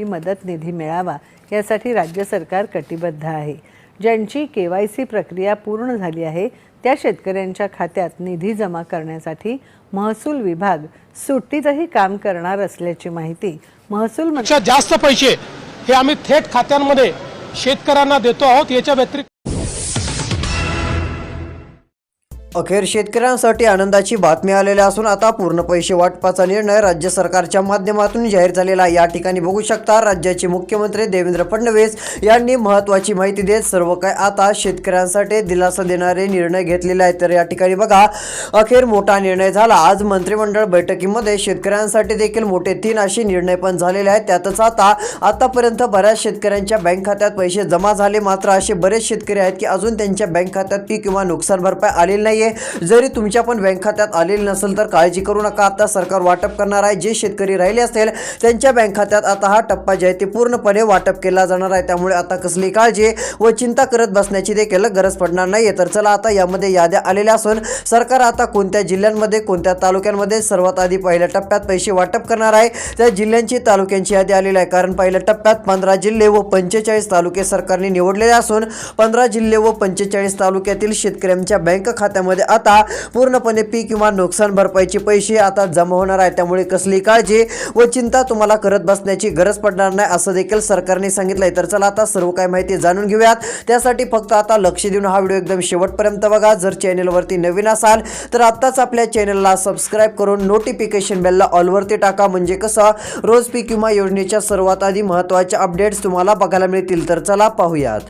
ही मदत निधी मिळावा यासाठी राज्य सरकार कटिबद्ध आहे. ज्यांची के वाय सी प्रक्रिया पूर्ण झाली आहे त्या शेतकऱ्यांच्या खात्यात निधी जमा करण्यासाठी महसूल विभाग सुट्टीतही काम करणार असल्याची माहिती महसूल जास्त पैसे हे आम्ही थेट खात्यांमध्ये शेतकऱ्यांना देतो आहोत. याच्या व्यतिरिक्त अखेर शेतकऱ्यांसाठी आनंदाची बातमी आलेली असून आता पूर्ण पैसे वाटपाचा निर्णय राज्य सरकारच्या माध्यमातून जाहीर झालेला आहे. या ठिकाणी बघू शकता राज्याचे मुख्यमंत्री देवेंद्र फडणवीस यांनी महत्त्वाची माहिती देत सर्व काय आता शेतकऱ्यांसाठी दिलासा देणारे निर्णय घेतलेले आहेत. तर या ठिकाणी बघा अखेर मोठा निर्णय झाला. आज मंत्रिमंडळ बैठकीमध्ये शेतकऱ्यांसाठी देखील मोठे तीन असे निर्णय पण झालेले आहेत. त्यातच आता आतापर्यंत बऱ्याच शेतकऱ्यांच्या बँक खात्यात पैसे जमा झाले. मात्र असे बरेच शेतकरी आहेत की अजून त्यांच्या बँक खात्यात पीक किंवा नुकसान भरपाई आलेली नाही आहे जरी तुमच्या पण बँक खात्यात आलेली नसेल तर काळजी करू नका. आता सरकार वाटप करणार आहे. जे शेतकरी राहिले असतील त्यांच्या बँक खात्यात आता हा टप्पा जे आहे ते पूर्णपणे वाटप केला जाणार आहे. त्यामुळे आता कसली काळजी व चिंता करत बसण्याची देखील गरज पडणार नाही तर चला आता यामध्ये याद्या आलेल्या असून सरकार आता कोणत्या जिल्ह्यांमध्ये कोणत्या तालुक्यांमध्ये सर्वात आधी पहिल्या टप्प्यात पैसे वाटप करणार आहे त्या जिल्ह्यांची तालुक्यांची यादी आलेली आहे. कारण पहिल्या टप्प्यात पंधरा जिल्हे व पंचेचाळीस तालुके सरकारने निवडलेले असून पंधरा जिल्हे व पंचेचाळीस तालुक्यातील शेतकऱ्यांच्या बँक खात्यामध्ये आता पूर्णपणे पीक किंवा नुकसान भरपाईचे पैसे आता जमा होणार आहे. त्यामुळे कसली काळजी व चिंता तुम्हाला करत बसण्याची गरज पडणार नाही असं देखील सरकारने सांगितलंय. तर चला आता सर्व काय माहिती जाणून घेऊयात. त्यासाठी फक्त आता लक्ष देऊन हा व्हिडिओ एकदम शेवटपर्यंत बघा. जर चॅनेलवरती नवीन असाल तर आत्ताच आपल्या चॅनलला सबस्क्राईब करून नोटिफिकेशन बेलला ऑलवरती टाका. म्हणजे कसं रोज पीक विमा योजनेच्या सर्वात आधी महत्त्वाच्या अपडेट्स तुम्हाला बघायला मिळतील. तर चला पाहूयात.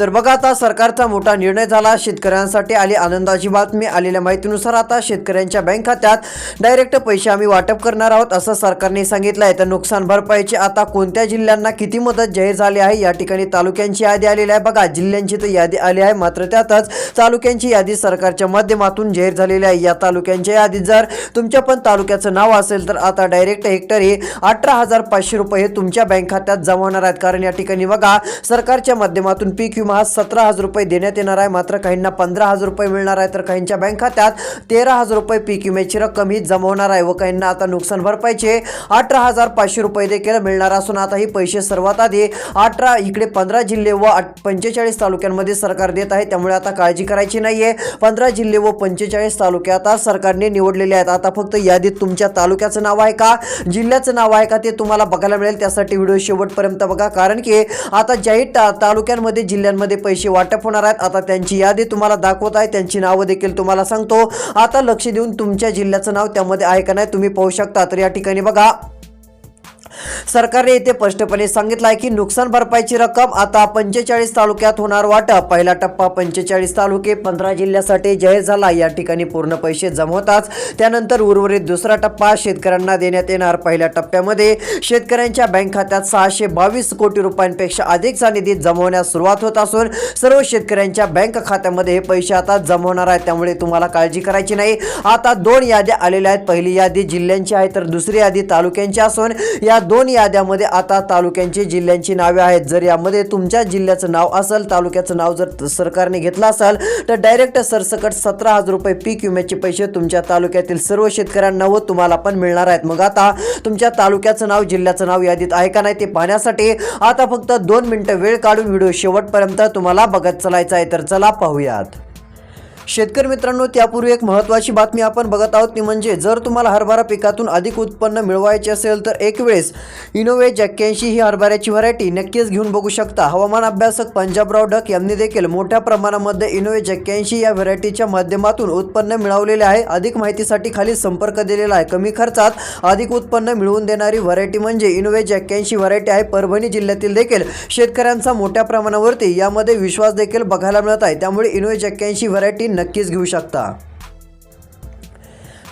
तर बघा आता सरकारचा मोठा निर्णय झाला. शेतकऱ्यांसाठी आली आनंदाची बातमी. आलेल्या माहितीनुसार आता शेतकऱ्यांच्या बँक खात्यात डायरेक्ट पैसे आम्ही वाटप करणार आहोत असं सरकारने सांगितलं आहे तर नुकसान भरपाईची आता कोणत्या जिल्ह्यांना किती मदत जाहीर झाली आहे या ठिकाणी तालुक्यांची यादी आलेली आहे. बघा जिल्ह्यांची तर यादी आली आहे मात्र त्यातच तालुक्यांची यादी सरकारच्या माध्यमातून जाहीर झालेली आहे. या तालुक्यांच्या यादीत जर तुमच्या पण तालुक्याचं नाव असेल तर आता डायरेक्ट हेक्टरी अठरा हजार पाचशे रुपये हे तुमच्या बँक खात्यात जमा होणार आहेत. कारण या ठिकाणी बघा सरकारच्या माध्यमातून पीक विमा दरमहा सतरा हजार रुपये देण्यात येणार आहे. मात्र काहींना पंधरा हजार रुपये मिळणार आहे तर काहींच्या बँक खात्यात तेरा हजार रुपये पीक विम्याची रक्कम ही जमा होणार आहे व काहींना आता नुकसान भरपाईचे अठरा हजार पाचशे रुपये देखील मिळणार असून आता ही पैसे सर्वात आधी अठरा इकडे पंधरा जिल्हे व पंचेचाळीस तालुक्यांमध्ये सरकार देत आहे. त्यामुळे आता काळजी करायची नाहीये. पंधरा जिल्हे व पंचेचाळीस तालुके आता सरकारने निवडलेले आहेत. आता फक्त यादीत तुमच्या तालुक्याचं नाव आहे का? जिल्ह्याचं नाव आहे का ते तुम्हाला बघायला मिळेल. त्यासाठी व्हिडिओ शेवटपर्यंत बघा. कारण की आता जाहीर ता- तालुक्यांमध्ये जिल्ह्यांमध्ये पैसे वाटप होणार आहेत. आता त्यांची यादी तुम्हाला दाखवत आहे. त्यांची नावं देखील तुम्हाला सांगतो. आता लक्ष देऊन तुमच्या जिल्ह्याचं नाव त्यामध्ये आहे का नाही तुम्ही पाहू शकता. तर या ठिकाणी बघा. सरकारने येथे स्पष्टपणे सांगितलं आहे की नुकसान भरपाईची रक्कम आता पंचेचाळीस तालुक्यात होणार वाटप. पहिला टप्पा पंचेचाळीस तालुके पंधरा जिल्ह्यासाठी जाहीर झाला. या ठिकाणी पूर्ण पैसे जमा त्यानंतर उर्वरित दुसरा टप्पा शेतकऱ्यांना देण्यात येणार. पहिल्या टप्प्यामध्ये शेतकऱ्यांच्या बँक खात्यात सहाशे बावीस कोटी रुपयांपेक्षा अधिकचा निधी जमवण्यास सुरुवात होत असून सर्व शेतकऱ्यांच्या बँक खात्यामध्ये हे पैसे आता जमवणार आहे आहेत. त्यामुळे तुम्हाला काळजी करायची नाही. आता दोन याद्या आलेल्या आहेत. पहिली यादी जिल्ह्यांची आहे तर दुसरी यादी तालुक्यांची असून या दोन याद्यामध्ये आता तालुक्यांची जिल्ह्यांची नावे आहेत. जर यामध्ये तुमच्या जिल्ह्याचं नाव असेल तालुक्याचं नाव जर सरकारने घेतलं असेल तर डायरेक्ट सरसकट सतरा हजार रुपये पीक विम्याचे पैसे तुमच्या तालुक्यातील सर्व शेतकऱ्यांना व तुम्हाला पण मिळणार आहेत. मग आता तुमच्या तालुक्याचं नाव जिल्ह्याचं नाव यादीत आहे का नाही ते पाहण्यासाठी आता फक्त दोन मिनिटं वेळ काढून व्हिडिओ शेवटपर्यंत तुम्हाला बघत चालायचं आहे. तर चला पाहूयात. शेतकरी मित्रांनो त्यापूर्वी एक महत्त्वाची बातमी आपण बघत आहोत ती म्हणजे जर तुम्हाला हरभरा पिकातून अधिक उत्पन्न मिळवायचे असेल तर एक वेळेस इनोवेज एक्क्याऐंशी ही हरभऱ्याची व्हरायटी नक्कीच घेऊन बघू शकता. हवामान अभ्यासक पंजाबराव ढक यांनी देखील मोठ्या प्रमाणामध्ये इनोवेज एक्क्याऐंशी या व्हरायटीच्या माध्यमातून उत्पन्न मिळवलेले आहे. अधिक माहितीसाठी खाली संपर्क दिलेला आहे. कमी खर्चात अधिक उत्पन्न मिळवून देणारी व्हरायटी म्हणजे इनोवेज एक्क्याऐंशी व्हरायटी आहे. परभणी जिल्ह्यातील देखील शेतकऱ्यांचा मोठ्या प्रमाणावरती यामध्ये विश्वास देखील बघायला मिळत आहे. त्यामुळे इनोवेज एक्क्याऐंशी व्हरायटी नक्कीच घेऊ शकता.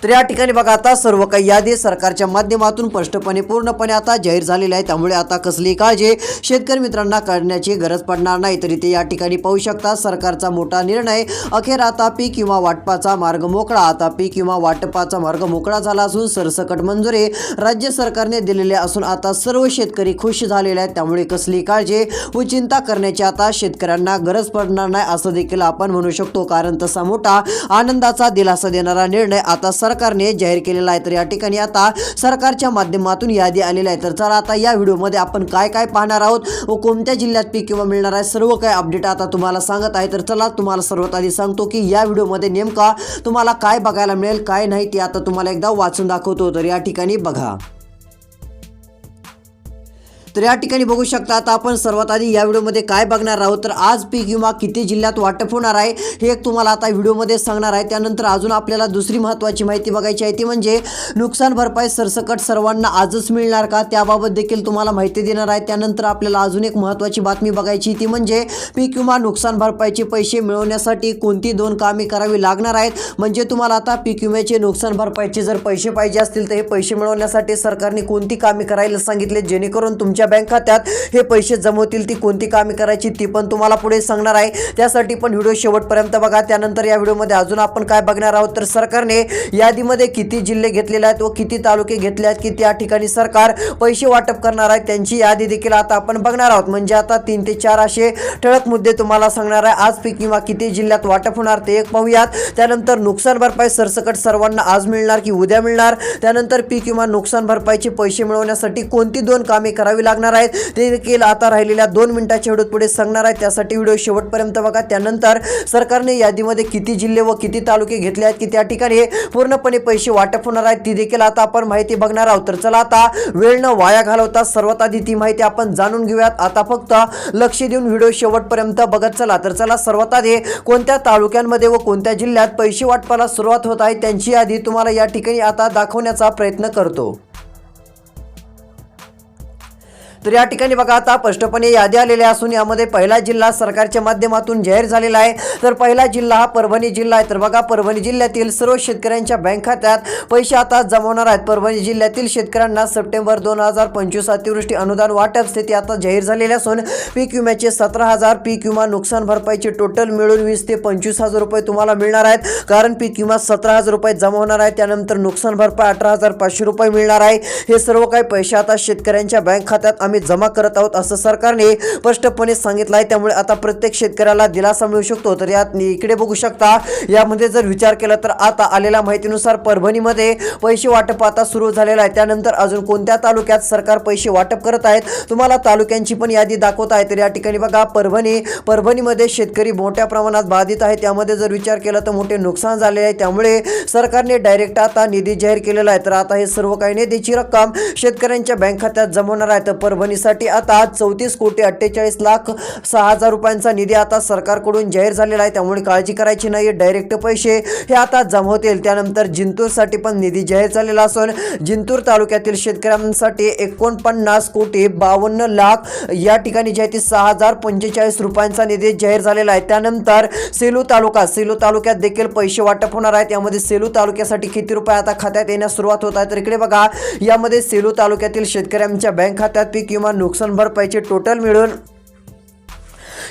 तर या ठिकाणी बघा आता सर्व काही यादी सरकारच्या माध्यमातून स्पष्टपणे पूर्णपणे आता जाहीर झालेली आहे. त्यामुळे आता कसली काळजी शेतकरी मित्रांना करण्याची गरज पडणार नाही. तरी ते या ठिकाणी पाहू शकता सरकारचा मोठा निर्णय अखेर आता पीक किंवा वाटपाचा मार्ग मोकळा. आता पीक किंवा वाटपाचा मार्ग मोकळा झाला असून सरसकट मंजुरी राज्य सरकारने दिलेले असून आता सर्व शेतकरी खुश झालेले आहेत. त्यामुळे कसली काळजी व चिंता करण्याची आता शेतकऱ्यांना गरज पडणार नाही असं देखील आपण म्हणू शकतो. कारण तसा मोठा आनंदाचा दिलासा देणारा निर्णय आता सरकारने जाहीर केलेला आहे. तर या ठिकाणी आता सरकारच्या माध्यमातून यादी आलेली आहे तर चला आता या व्हिडिओमध्ये आपण काय काय पाहणार आहोत व कोणत्या जिल्ह्यात पीक किंवा मिळणार आहे सर्व काय अपडेट आता तुम्हाला सांगत आहे. तर चला तुम्हाला सर्वात आधी सांगतो की या व्हिडिओमध्ये नेमका तुम्हाला काय बघायला मिळेल काय नाही ते आता तुम्हाला एकदा वाचून दाखवतो. तर या ठिकाणी बघा. तर या ठिकाणी बघू शकता आता आपण सर्वात आधी या व्हिडिओमध्ये काय बघणार आहोत. तर आज पीक विमा किती जिल्ह्यात वाटप होणार आहे हे एक तुम्हाला आता व्हिडिओमध्ये सांगणार आहे. त्यानंतर अजून आपल्याला दुसरी महत्त्वाची माहिती बघायची आहे ती म्हणजे नुकसान भरपाई सरसकट सर्वांना आजच मिळणार का? त्याबाबत देखील तुम्हाला माहिती देणार आहे. त्यानंतर आपल्याला अजून एक महत्त्वाची बातमी बघायची ती म्हणजे पीक विमा नुकसान भरपाईचे पैसे मिळवण्यासाठी कोणती दोन कामे करावी लागणार आहेत? म्हणजे तुम्हाला आता पीक विम्याचे नुकसान भरपाईचे जर पैसे पाहिजे असतील तर हे पैसे मिळवण्यासाठी सरकारने कोणती कामे करायला सांगितले जेणेकरून तुमच्या बँक खात्यात हे पैसे जमवतील ती कोणती कामे करायची ती पण तुम्हाला पुढे सांगणार आहे. त्यासाठी पण व्हिडिओ शेवटपर्यंत बघा. त्यानंतर या व्हिडिओमध्ये अजून आपण काय बघणार आहोत? तर सरकारने यादीमध्ये किती जिल्हे घेतलेले आहेत व किती तालुके घेतले आहेत की त्या ठिकाणी सरकार पैसे वाटप करणार आहे त्यांची यादी देखील आता आपण बघणार आहोत. म्हणजे आता तीन ते चार असे ठळक मुद्दे तुम्हाला सांगणार आहे. आज पीक किंवा किती जिल्ह्यात वाटप होणार ते एक पाहूयात. त्यानंतर नुकसान भरपाई सरसकट सर्वांना आज मिळणार की उद्या मिळणार? त्यानंतर पीक किंवा नुकसान भरपाईचे पैसे मिळवण्यासाठी कोणती दोन कामे करावी लागणार आहेत. ते देखील आता राहिलेल्या दोन मिनिटाच्या व्हिडिओत पुढे सांगणार आहे त्यासाठी व्हिडिओ शेवटपर्यंत बघा. त्यानंतर सरकारने यादीमध्ये किती जिल्हे व किती तालुके घेतले आहेत की त्या ठिकाणी पूर्णपणे पैसे वाटप होणार आहेत ती देखील आता आपण माहिती बघणार आहोत. तर चला आता वेळ न वाया घालवता सर्वात आधी ती माहिती आपण जाणून घेऊयात. आता फक्त लक्ष देऊन व्हिडिओ शेवटपर्यंत बघत चला. तर चला सर्वात आधी कोणत्या तालुक्यांमध्ये व कोणत्या जिल्ह्यात पैसे वाटपाला सुरुवात होत आहे त्यांची यादी तुम्हाला या ठिकाणी आता दाखवण्याचा प्रयत्न करतो. तर या ठिकाणी बघा आता स्पष्टपणे यादी आलेल्या असून यामध्ये पहिला जिल्हा सरकारच्या माध्यमातून जाहीर झालेला आहे. तर पहिला जिल्हा हा परभणी जिल्हा आहे. तर बघा परभणी जिल्ह्यातील सर्व शेतकऱ्यांच्या बँक खात्यात पैसे आता जमवणार आहेत. परभणी जिल्ह्यातील शेतकऱ्यांना सप्टेंबर दोन हजार पंचवीस अतिवृष्टी अनुदान वाटप स्थिती आता जाहीर झालेली असून पीक विम्याचे सतरा हजार पीक विमा नुकसान भरपाईचे टोटल मिळून वीस ते पंचवीस हजार रुपये तुम्हाला मिळणार आहेत. कारण पीक विमा सतरा हजार रुपये जमा होणार आहे. त्यानंतर नुकसान भरपाई अठरा हजार पाचशे रुपये मिळणार आहे. हे सर्व काही पैसे आता शेतकऱ्यांच्या बँक खात्यात आम्ही जमा करत आहोत असं सरकारने स्पष्टपणे सांगितलं आहे त्यामुळे आता प्रत्येक शेतकऱ्याला दिलासा मिळू शकतो. तर यात इकडे बघू शकता यामध्ये जर विचार केला तर आता आलेल्या माहितीनुसार परभणीमध्ये पैसे वाटप आता सुरू झालेलं आहे. त्यानंतर अजून कोणत्या तालुक्यात सरकार पैसे वाटप करत आहेत तुम्हाला तालुक्यांची पण यादी दाखवत आहे. तर या ठिकाणी बघा परभणी परभणीमध्ये शेतकरी मोठ्या प्रमाणात बाधित आहे त्यामध्ये जर विचार केला तर मोठे नुकसान झाले आहे. त्यामुळे सरकारने डायरेक्ट आता निधी जाहीर केलेला आहे. तर आता हे सर्व काही निधीची रक्कम शेतकऱ्यांच्या बँक खात्यात जमवणार आहे. तर परभणी परभणीसाठी आता चौतीस कोटी अठ्ठेचाळीस लाख सहा हजार रुपयांचा निधी आता सरकारकडून जाहीर झालेला आहे. त्यामुळे काळजी करायची नाही डायरेक्ट पैसे हे आता जमा होतील. त्यानंतर जिंतूरसाठी पण निधी जाहीर झालेला असून जिंतूर तालुक्यातील शेतकऱ्यांसाठी एकोणपन्नास कोटी बावन्न लाख या ठिकाणी जे आहे ते सहा हजार पंचेचाळीस रुपयांचा निधी जाहीर झालेला आहे. त्यानंतर सेलू तालुका सेलू तालुक्यात देखील पैसे वाटप होणार आहेत. यामध्ये सेलू तालुक्यासाठी किती रुपये आता खात्यात येण्यास सुरुवात होत आहे. तर इकडे बघा यामध्ये सेलू तालुक्यातील शेतकऱ्यांच्या बँक खात्यात पीक किंवा नुकसान भरपाईचे टोटल मिळून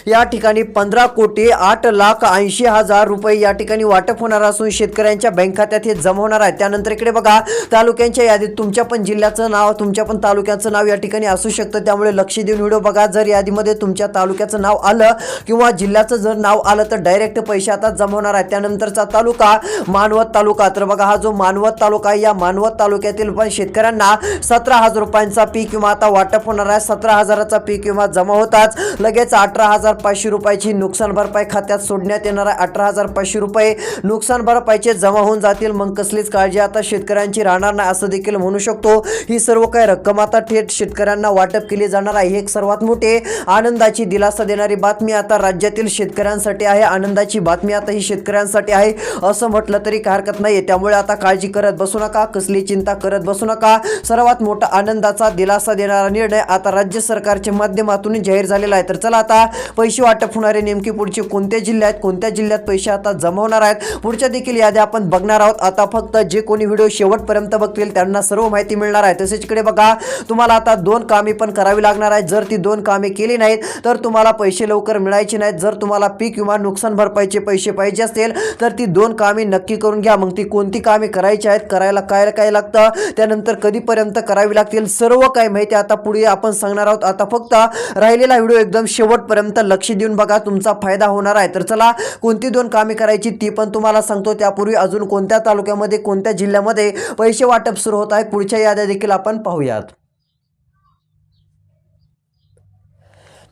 या ठिकाणी पंधरा कोटी आठ लाख ऐंशी हजार रुपये या ठिकाणी वाटप होणार असून शेतकऱ्यांच्या बँक खात्यात हे जमा होणार आहे. त्यानंतर इकडे बघा तालुक्यांच्या यादीत तुमच्या पण जिल्ह्याचं नाव तुमच्या पण तालुक्याचं नाव या ठिकाणी असू शकतं. त्यामुळे लक्ष देऊन व्हिडिओ बघा. जर यादीमध्ये तुमच्या तालुक्याचं नाव आलं किंवा जिल्ह्याचं जर नाव आलं तर डायरेक्ट पैसे आता जमा होणार आहे त्यानंतरचा तालुका मानवत तालुका. तर बघा हा जो मानवत तालुका आहे या मानवत तालुक्यातील पण शेतकऱ्यांना सतरा हजार रुपयांचा पीक किंवा आता वाटप होणार आहे. सतरा हजाराचा पीक किंवा जमा होताच. लगेच अठरा हजार पाचशे रुपयाची नुकसान भरपाई खात्यात सोडण्यात येणार आहे. अठरा हजार पाचशे रुपये नुकसान भरपाईचे जमा होऊन जातील. मग कसलीच काळजी आता शेतकऱ्यांची राहणार नाही असं देखील म्हणू शकतो. ही सर्व काही रक्कम आता थेट शेतकऱ्यांना वाटप केली जाणार आहे. ही एक सर्वात मोठे आनंदाची दिलासा देणारी बातमी आता राज्यातील शेतकऱ्यांसाठी आहे. आनंदाची बातमी आता ही शेतकऱ्यांसाठी आहे असं म्हटलं तरी काही हरकत नाही त्यामुळे आता काळजी करत बसू नका कसली चिंता करत बसू नका. सर्वात मोठा आनंदाचा दिलासा देणारा निर्णय आता राज्य सरकारच्या माध्यमातून जाहीर झालेला आहे. तर चला आता पैसे वाटप होणारे नेमके पुढचे कोणत्या जिल्ह्यात कोणत्या जिल्ह्यात पैसे आता जमा होणार आहेत? पुढच्या देखील याद्या आपण बघणार आहोत. आता फक्त जे कोणी व्हिडिओ शेवटपर्यंत बघतील त्यांना सर्व माहिती मिळणार आहे. तसेच इकडे बघा तुम्हाला आता दोन कामे पण करावी लागणार आहेत. जर ती दोन कामे केली नाहीत तर तुम्हाला पैसे लवकर मिळायचे नाहीत. जर तुम्हाला पीक विमा नुकसान भरपाईचे पैसे पाहिजे असतील तर ती दोन कामे नक्की करून घ्या. मग ती कोणती कामे करायची आहेत करायला काय काय लागतं त्यानंतर कधीपर्यंत करावी लागतील सर्व काही माहिती आता पुढे आपण सांगणार आहोत. आता फक्त राहिलेला व्हिडिओ एकदम शेवटपर्यंत लक्ष देऊन बघा तुमचा फायदा होणार आहे. तर चला कोणती दोन कामे करायची ती पण तुम्हाला सांगतो. त्यापूर्वी अजून कोणत्या तालुक्यामध्ये कोणत्या जिल्ह्यामध्ये पैसे वाटप सुरू होत आहे पुढच्या याद्या देखील आपण पाहूयात.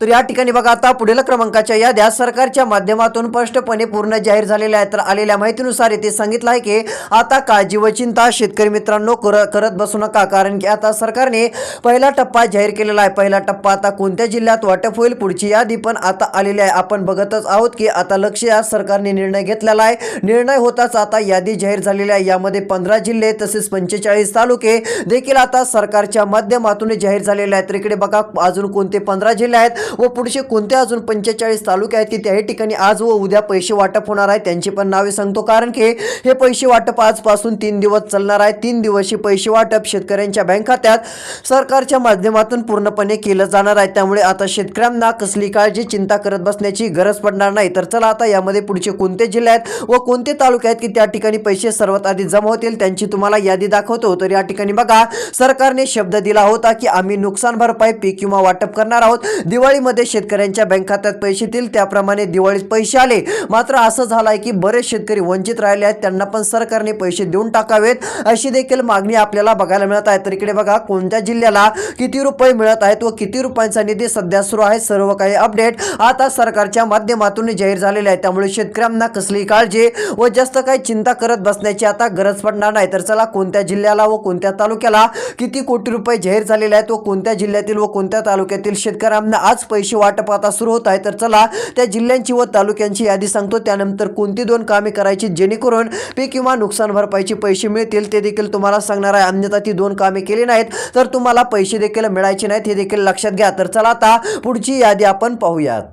तर या ठिकाणी बघा आता पुढील क्रमांकाच्या याद्या सरकारच्या माध्यमातून स्पष्टपणे पूर्ण जाहीर झालेल्या आहेत. तर आलेल्या माहितीनुसार येथे सांगितलं आहे की आता काळजी व चिंता शेतकरी मित्रांनो कर करत बसू नका. कारण की आता सरकारने पहिला टप्पा जाहीर केलेला आहे. पहिला टप्पा आता कोणत्या जिल्ह्यात वाटप होईल पुढची यादी पण आता आलेली आहे. आपण बघतच आहोत की आता लक्ष या सरकारने निर्णय घेतलेला आहे. निर्णय होताच आता यादी जाहीर झालेली आहे. यामध्ये पंधरा जिल्हे तसेच पंचेचाळीस तालुके देखील आता सरकारच्या माध्यमातून जाहीर झालेले आहेत. तर इकडे बघा अजून कोणते पंधरा जिल्हे आहेत? व पुढचे कोणते अजून पंचेचाळीस तालुके आहेत की त्याही ठिकाणी आज व उद्या पैसे वाटप होणार आहे? त्यांची पण नावे सांगतो. कारण की हे पैसे वाटप आजपासून तीन दिवस चालणार आहे. तीन दिवस हे पैसे वाटप शेतकऱ्यांच्या बँक खात्यात सरकारच्या माध्यमातून पूर्णपणे केलं जाणार आहे. त्यामुळे आता शेतकऱ्यांना कसली काळजी चिंता करत बसण्याची गरज पडणार नाही. तर चला आता यामध्ये पुढचे कोणते जिल्हे आहेत व कोणते तालुके आहेत की त्या ठिकाणी पैसे सर्वात आधी जमा होतील? त्यांची तुम्हाला यादी दाखवतो. तर या ठिकाणी बघा सरकारने शब्द दिला होता की आम्ही नुकसान भरपाई पीक किंवा वाटप करणार आहोत. दिवाळी दिवाळीमध्ये शेतकऱ्यांच्या बँक खात्यात पैसे येतील त्याप्रमाणे दिवाळीत पैसे आले. मात्र असं झालं आहे की बरेच शेतकरी वंचित राहिले आहेत त्यांना पण सरकारने पैसे देऊन टाकावेत. अशी देखील मागणी आपल्याला बघायला मिळत आहे. तर इकडे बघा कोणत्या जिल्ह्याला किती रुपये मिळत आहेत व किती रुपयांचा निधी सध्या सुरू आहे सर्व काही अपडेट आता सरकारच्या माध्यमातून जाहीर झालेले आहे. त्यामुळे शेतकऱ्यांना कसली काळजी व जास्त काही चिंता करत बसण्याची आता गरज पडणार नाही. तर चला कोणत्या जिल्ह्याला व कोणत्या तालुक्याला किती कोटी रुपये जाहीर झालेले आहेत व कोणत्या जिल्ह्यातील व कोणत्या तालुक्यातील शेतकऱ्यांना आज पैसे वाटप आता सुरू होत आहे. तर चला त्या जिल्ह्यांची व तालुक्यांची यादी सांगतो. त्यानंतर कोणती दोन कामे करायची जेणेकरून पीक किंवा नुकसान भरपाईचे पैसे मिळतील ते देखील तुम्हाला सांगणार आहे. अन्यथा ती दोन कामे केली नाहीत तर तुम्हाला पैसे देखील मिळायचे नाहीत हे देखील लक्षात घ्या. तर चला आता पुढची यादी आपण पाहूयात.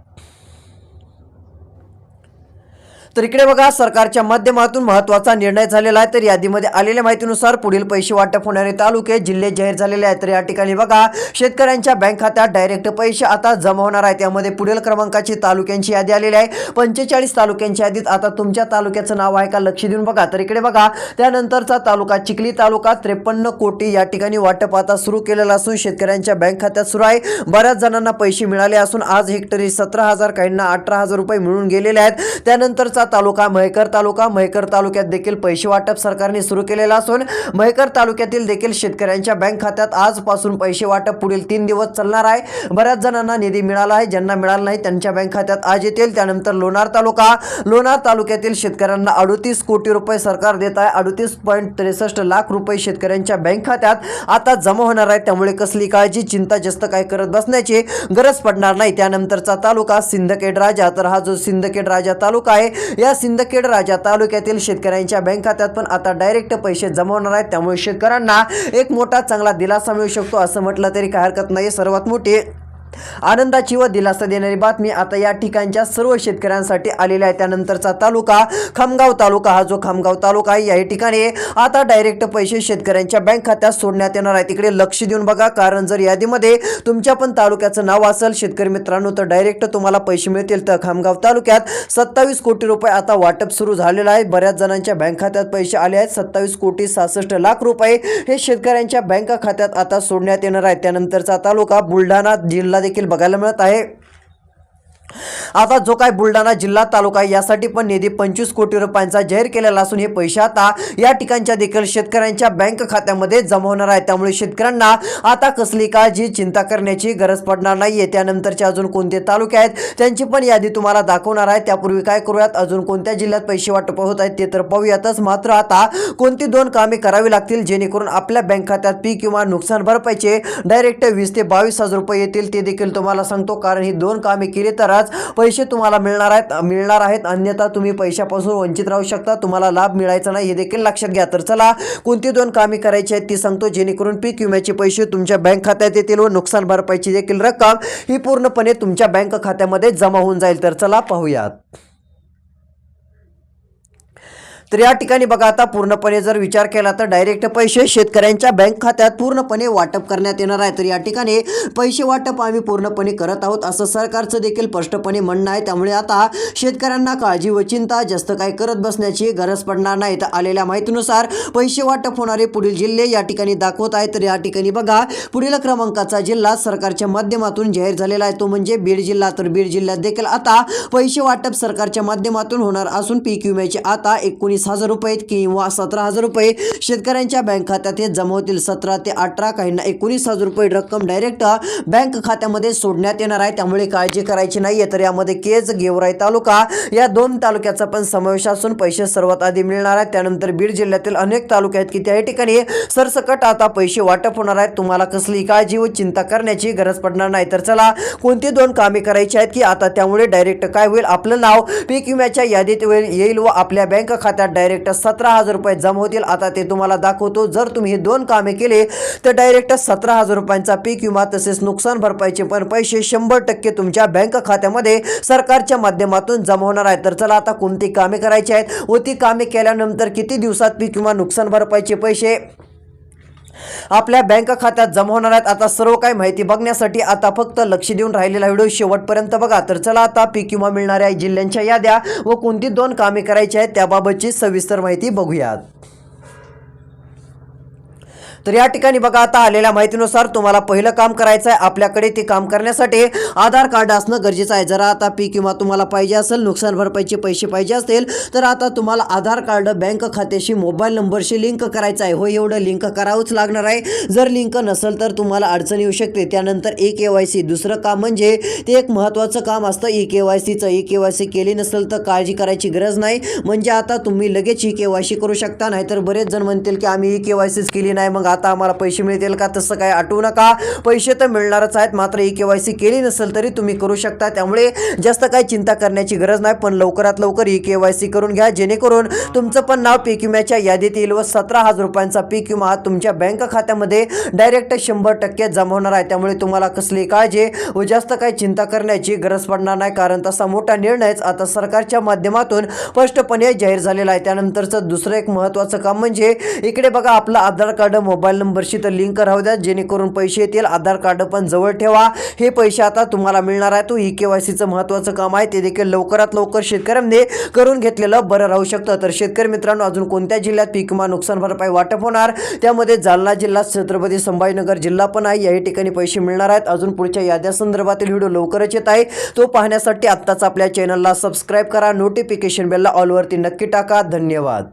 तर इकडे बघा सरकारच्या माध्यमातून महत्त्वाचा निर्णय झालेला आहे. तर यादीमध्ये आलेल्या माहितीनुसार पुढील पैसे वाटप होणारे तालुके जिल्हे जाहीर झालेले आहेत. तर या ठिकाणी बघा शेतकऱ्यांच्या बँक खात्यात डायरेक्ट पैसे आता जमा होणार आहेत. त्यामध्ये पुढील क्रमांकाची तालुक्यांची यादी आलेली आहे. पंचेचाळीस तालुक्यांच्या यादीत आता तुमच्या तालुक्याचं नाव आहे का लक्ष देऊन बघा. तर इकडे बघा त्यानंतरचा तालुका चिखली तालुका त्रेपन्न कोटी या ठिकाणी वाटप आता सुरू केलेलं असून शेतकऱ्यांच्या बँक खात्यात सुरू आहे. बऱ्याच जणांना पैसे मिळाले असून आज हेक्टरी सतरा हजार काहींना अठरा हजार रुपये मिळून गेलेले आहेत. त्यानंतरचा तालुका मयकर तालुका मयकर तालुक्यात देखील पैसे वाटप सरकारने सुरू केलेला असून मयकर तालुक्यातील देखील शेतकऱ्यांच्या बँक खात्यात आजपासून पैसे वाटप पुढील तीन दिवस चालणार आहे. बऱ्याच जणांना निधी मिळाला आहे. ज्यांना मिळाला नाही त्यांच्या बँक खात्यात आज येतील. त्यानंतर लोणार तालुका लोणार तालुक्यातील शेतकऱ्यांना अडतीस कोटी रुपये सरकार देत आहे. अडतीस पॉईंट त्रेसष्ट लाख रुपये शेतकऱ्यांच्या बँक खात्यात आता जमा होणार आहे त्यामुळे कसली काळजी चिंता जास्त काय करत बसण्याची गरज पडणार नाही. त्यानंतरचा तालुका सिंदखेड राजा. तर हा जो सिंदखेड राजा तालुका आहे या सिंदखेड राजा तालुक्यातील शेतकऱ्यांच्या बँक खात्यात पण आता डायरेक्ट पैसे जमा होणार आहेत. त्यामुळे शेतकऱ्यांना एक मोठा चांगला दिलासा मिळू शकतो असं म्हटलं तरी काय हरकत नाही सर्वात मोठी आनंदाची व दिलासा देणारी बातमी आता या ठिकाणच्या सर्व शेतकऱ्यांसाठी आलेली आहे. त्यानंतरचा तालुका खामगाव तालुका हा जो खामगाव तालुका आहे या ठिकाणी आता डायरेक्ट पैसे शेतकऱ्यांच्या बँक खात्यात सोडण्यात येणार आहे. तिकडे लक्ष देऊन बघा कारण जर यादीमध्ये तुमच्या पण तालुक्याचं नाव असेल शेतकरी मित्रांनो तर डायरेक्ट तुम्हाला पैसे मिळतील. तर खामगाव तालुक्यात सत्तावीस कोटी रुपये आता वाटप सुरू झालेलं आहे. बऱ्याच जणांच्या बँक खात्यात पैसे आले आहेत. सत्तावीस कोटी सहासष्ट लाख रुपये हे शेतकऱ्यांच्या बँक खात्यात आता सोडण्यात येणार आहे. त्यानंतरचा तालुका बुलढाणा जिल्हा देखील बघायला मिळत आहे. आता जो काय बुलढाणा जिल्हा तालुका आहे यासाठी पण निधी पंचवीस कोटी रुपयांचा जाहीर केलेला असून हे पैसे आता या ठिकाणच्या देखील शेतकऱ्यांच्या बँक खात्यामध्ये जमा होणार आहे. त्यामुळे शेतकऱ्यांना आता कसली काळजी चिंता करण्याची गरज पडणार नाहीये. त्यानंतरचे अजून कोणते तालुके आहेत त्यांची पण यादी तुम्हाला दाखवणार आहे. त्यापूर्वी काय करूयात? अजून कोणत्या जिल्ह्यात पैसे वाटप होत आहेत ते तर पाहूयातच. मात्र आता कोणती दोन कामे करावी लागतील जेणेकरून आपल्या बँक खात्यात पीक किंवा नुकसान भरपाईचे डायरेक्ट वीस ते बावीस हजार रुपये येतील ते देखील तुम्हाला सांगतो. कारण ही दोन कामे केली तर तरच पैसे तुम्हाला मिळणार आहेत मिळणार आहेत. अन्यथा तुम्ही पैशापासून वंचित राहू शकता. तुम्हाला लाभ मिळायचा नाही. हे देखील लक्षात घ्या. तर चला कोणती दोन कामे करायची आहेत ती सांगतो. जेणेकरून पीक विम्याचे पैसे तुमच्या बँक खात्यात येतील व नुकसान भरपाईची देखील रक्कम ही पूर्णपणे तुमच्या बँक खात्यामध्ये जमा होऊन जाईल. तर चला पाहूयात. तर या ठिकाणी बघा आता पूर्णपणे जर विचार केला तर डायरेक्ट पैसे शेतकऱ्यांच्या बँक खात्यात पूर्णपणे वाटप करण्यात येणार आहे. तर या ठिकाणी पैसे वाटप आम्ही पूर्णपणे करत आहोत असं सरकारचं देखील स्पष्टपणे म्हणणं आहे. त्यामुळे आता शेतकऱ्यांना काळजी व चिंता जास्त काही करत बसण्याची गरज पडणार नाही. तर आलेल्या माहितीनुसार पैसे वाटप होणारे पुढील जिल्हे या ठिकाणी दाखवत आहे तर या ठिकाणी बघा पुढील क्रमांकाचा जिल्हा सरकारच्या माध्यमातून जाहीर झालेला आहे. तो म्हणजे बीड जिल्हा. तर बीड जिल्ह्यात देखील आता पैसे वाटप सरकारच्या माध्यमातून होणार असून पीक विम्याचे आता एकोणीस हजार रुपये किंवा सतरा हजार रुपये शेतकऱ्यांच्या बँक खात्यात हे जमा होतील. सतरा ते अठरा काहींना एकोणीस हजार रुपये रक्कम डायरेक्ट बँक खात्यामध्ये सोडण्यात येणार आहे. त्यामुळे काळजी करायची नाहीये तर यामध्ये केज गेवराई तालुका या दोन तालुक्याचा पण समावेश असून पैसे सर्वात आधी मिळणार आहेत. त्यानंतर बीड जिल्ह्यातील अनेक तालुके आहेत की त्या ठिकाणी सरसकट आता पैसे वाटप होणार आहेत. तुम्हाला कसली काळजी व चिंता करण्याची गरज पडणार नाही. तर चला कोणती दोन कामे करायची आहेत की आता त्यामुळे डायरेक्ट काय होईल? आपलं नाव पीक विम्याच्या यादीत येईल व आपल्या बँक खात्यात डायरेक्ट सतरा हजार रुपये जमा होतील आता ते तुम्हाला दाखवतो. जर तुम्ही हे दोन कामे केले तर डायरेक्ट सतरा हजार रुपयांचा पीक विमा तसेच नुकसान भरपाईचे पण पैसे शंभर टक्के तुमच्या बँक खात्यामध्ये सरकारच्या माध्यमातून जमा होणार आहे तर चला आता कोणती कामे करायची आहेत? व ती कामे केल्यानंतर किती दिवसात पीक विमा नुकसान भरपाईचे पैसे आपल्या बँक खात्यात जमा होणार आहेत. आता सर्व काही माहिती बघण्यासाठी आता फक्त लक्ष देऊन राहिलेला व्हिडिओ शेवटपर्यंत बघा. तर चला आता पीक विमा मिळणाऱ्या जिल्ह्यांच्या याद्या व कोणती दोन कामे करायची आहेत त्याबाबतची सविस्तर माहिती बघूयात. तर या ठिकाणी बघा आता आलेल्या माहितीनुसार तुम्हाला पहिलं काम करायचं आहे आपल्याकडे ते काम करण्यासाठी आधार कार्ड असणं गरजेचं आहे. जर आता पी किंवा तुम्हाला पाहिजे असेल नुकसान भरपाईचे पैसे पाहिजे असतील तर आता तुम्हाला आधार कार्ड बँक खात्याशी मोबाईल नंबरशी लिंक करायचं आहे. हो एवढं लिंक करावंच लागणार आहे. जर लिंक नसेल तर तुम्हाला अडचण येऊ शकते. त्यानंतर ए के वाय सी दुसरं काम म्हणजे ते एक महत्त्वाचं काम असतं. ई के वाय सीचं ई के वाय सी केली नसेल तर काळजी करायची गरज नाही. म्हणजे आता तुम्ही लगेच ई के वाय सी करू शकता. नाहीतर बरेच जण म्हणतील की आम्ही ई के वाय सीच केली नाही. मग आता आम्हाला पैसे मिळतील का? तसं काय आठवू नका. पैसे तर मिळणारच आहेत मात्र ई के वाय सी केली नसेल तरी तुम्ही करू शकता. त्यामुळे जास्त काही चिंता करण्याची गरज नाही पण लवकरात लवकर ई के वाय सी करून घ्या. जेणेकरून तुमचं पण नाव पीक विम्याच्या यादीत येईल व सतरा हजार रुपयांचा पीक विमा हा तुमच्या बँक खात्यामध्ये डायरेक्ट शंभर टक्के जमा होणार आहे. त्यामुळे तुम्हाला कसली काळजी व जास्त काही चिंता करण्याची गरज पडणार नाही कारण तसा मोठा निर्णयच आता सरकारच्या माध्यमातून स्पष्टपणे जाहीर झालेला आहे. त्यानंतरचं दुसरं एक महत्त्वाचं काम म्हणजे इकडे बघा आपलं आधार कार्ड मोबाईल मोबाईल नंबरशी तर लिंक राहू द्या जेणेकरून पैसे येतील. आधार कार्ड पण जवळ ठेवा. हे पैसे आता तुम्हाला मिळणार आहे. तो ई के वाय सीचं महत्त्वाचं काम आहे. ते देखील लवकरात लवकर शेतकऱ्यांनी करून घेतलेलं बरं राहू शकतं. तर शेतकरी मित्रांनो अजून कोणत्या जिल्ह्यात पीक विमा नुकसान भरपाई वाटप होणार? त्यामध्ये जालना जिल्हा छत्रपती संभाजीनगर जिल्हा पण आहे. याही ठिकाणी पैसे मिळणार आहेत. अजून पुढच्या याद्या संदर्भातील व्हिडिओ लवकरच येत आहे. तो पाहण्यासाठी आत्ताच आपल्या चॅनलला सबस्क्राईब करा. नोटिफिकेशन बेलला ऑलवरती नक्की टाका. धन्यवाद.